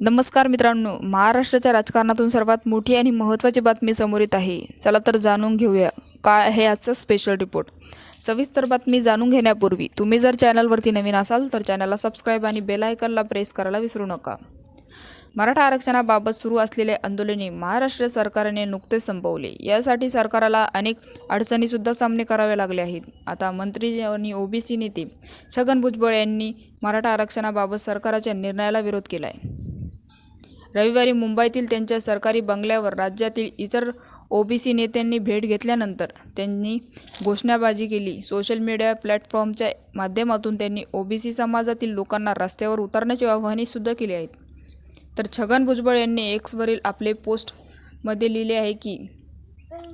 नमस्कार मित्रांनो महाराष्ट्राच्या राजकारणातून सर्वात मोठी आणि महत्त्वाची बातमी समोर येत आहे. चला तर जाणून घेऊया काय आहे आजचा स्पेशल रिपोर्ट सविस्तर बातमी जाणून घेण्यापूर्वी तुम्ही जर चॅनलवरती नवीन असाल तर चॅनलला सबस्क्राईब आणि बेल आयकनला प्रेस करायला विसरू नका. मराठा आरक्षणाबाबत सुरू असलेले आंदोलने महाराष्ट्र सरकारने नुकतेच संपवले. यासाठी सरकारला अनेक अडचणीसुद्धा सामने करावे लागले आहेत. आता मंत्री आणि ओबीसी नेते छगन भुजबळ यांनी मराठा आरक्षणाबाबत सरकारच्या निर्णयाला विरोध केला आहे रविवारी मुंबईतील त्यांच्या सरकारी बंगल्यावर राज्यातील इतर ओबीसी नेत्यांनी भेट घेतल्यानंतर त्यांनी घोषणाबाजी केली. सोशल मीडिया प्लॅटफॉर्मच्या माध्यमातून त्यांनी ओबीसी समाजातील लोकांना रस्त्यावर उतरण्याची आव्हाने सुद्धा केली आहेत. तर छगन भुजबळ यांनी एक्सवरील आपले पोस्टमध्ये लिहिले आहे की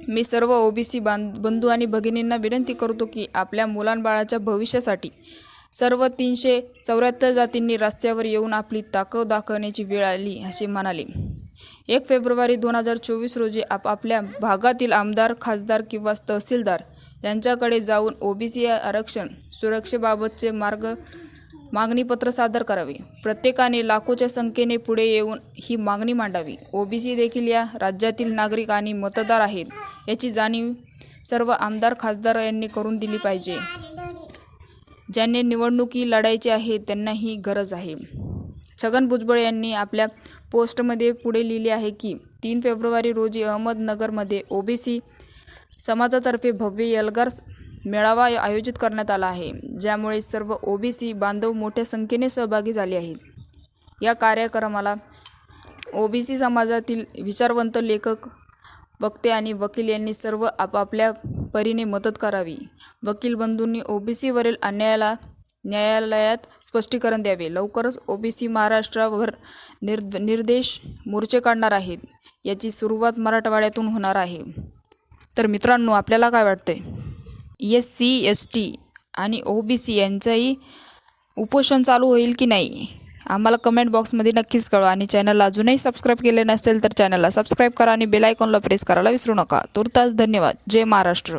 मी सर्व ओबीसी बांध बंधू आणि भगिनींना विनंती करतो की आपल्या मुलांबाळाच्या भविष्यासाठी सर्व तीनशे चौऱ्याहत्तर जातींनी रस्त्यावर येऊन आपली ताकद दाखवण्याची वेळ आली असे म्हणाले. एक फेब्रुवारी दोन हजार चोवीस रोजी आपापल्या भागातील आमदार खासदार किंवा तहसीलदार यांच्याकडे जाऊन ओबीसी आरक्षण सुरक्षेबाबतचे मार्ग मागणीपत्र सादर करावे. प्रत्येकाने लाखोच्या संख्येने पुढे येऊन ही मागणी मांडावी. ओबीसी देखील या राज्यातील नागरिक आणि मतदार आहेत याची जाणीव सर्व आमदार खासदार यांनी करून दिली पाहिजे. ज्यांनी निवडणुकी लढायची आहे त्यांना ही गरज आहे. छगन भुजबळ यांनी आपल्या पोस्टमध्ये पुढे लिहिले आहे की तीन फेब्रुवारी रोजी अहमदनगरमध्ये ओबीसी समाजातर्फे भव्य एल्गार मेळावा आयोजित करण्यात आला आहे ज्यामुळे सर्व ओबीसी बांधव मोठ्या संख्येने सहभागी झाले आहेत. या कार्यक्रमाला ओबीसी समाजातील विचारवंत लेखक वक्ते आणि वकील यांनी सर्व आपापल्या परीने मदत करावी. वकील बंधूंनी ओबीसीवरील अन्यायाला न्यायालयात स्पष्टीकरण द्यावे. लवकरच ओबीसी महाराष्ट्रावर निर निर्देश मोर्चे काढणार आहेत. याची सुरुवात मराठवाड्यातून होणार आहे. तर मित्रांनो आपल्याला काय वाटतंय? एस सी एस टी आणि ओ बी सी यांचंही उपोषण चालू होईल की नाही? आम्हाला कमेंट बॉक्समध्ये नक्कीच कळवा. आणि चॅनलला अजूनही सबस्क्राईब केले नसेल तर चॅनलला सबस्क्राईब करा आणि बेल आयकॉनला प्रेस करायला विसरू नका. तुर्तास धन्यवाद. जय महाराष्ट्र.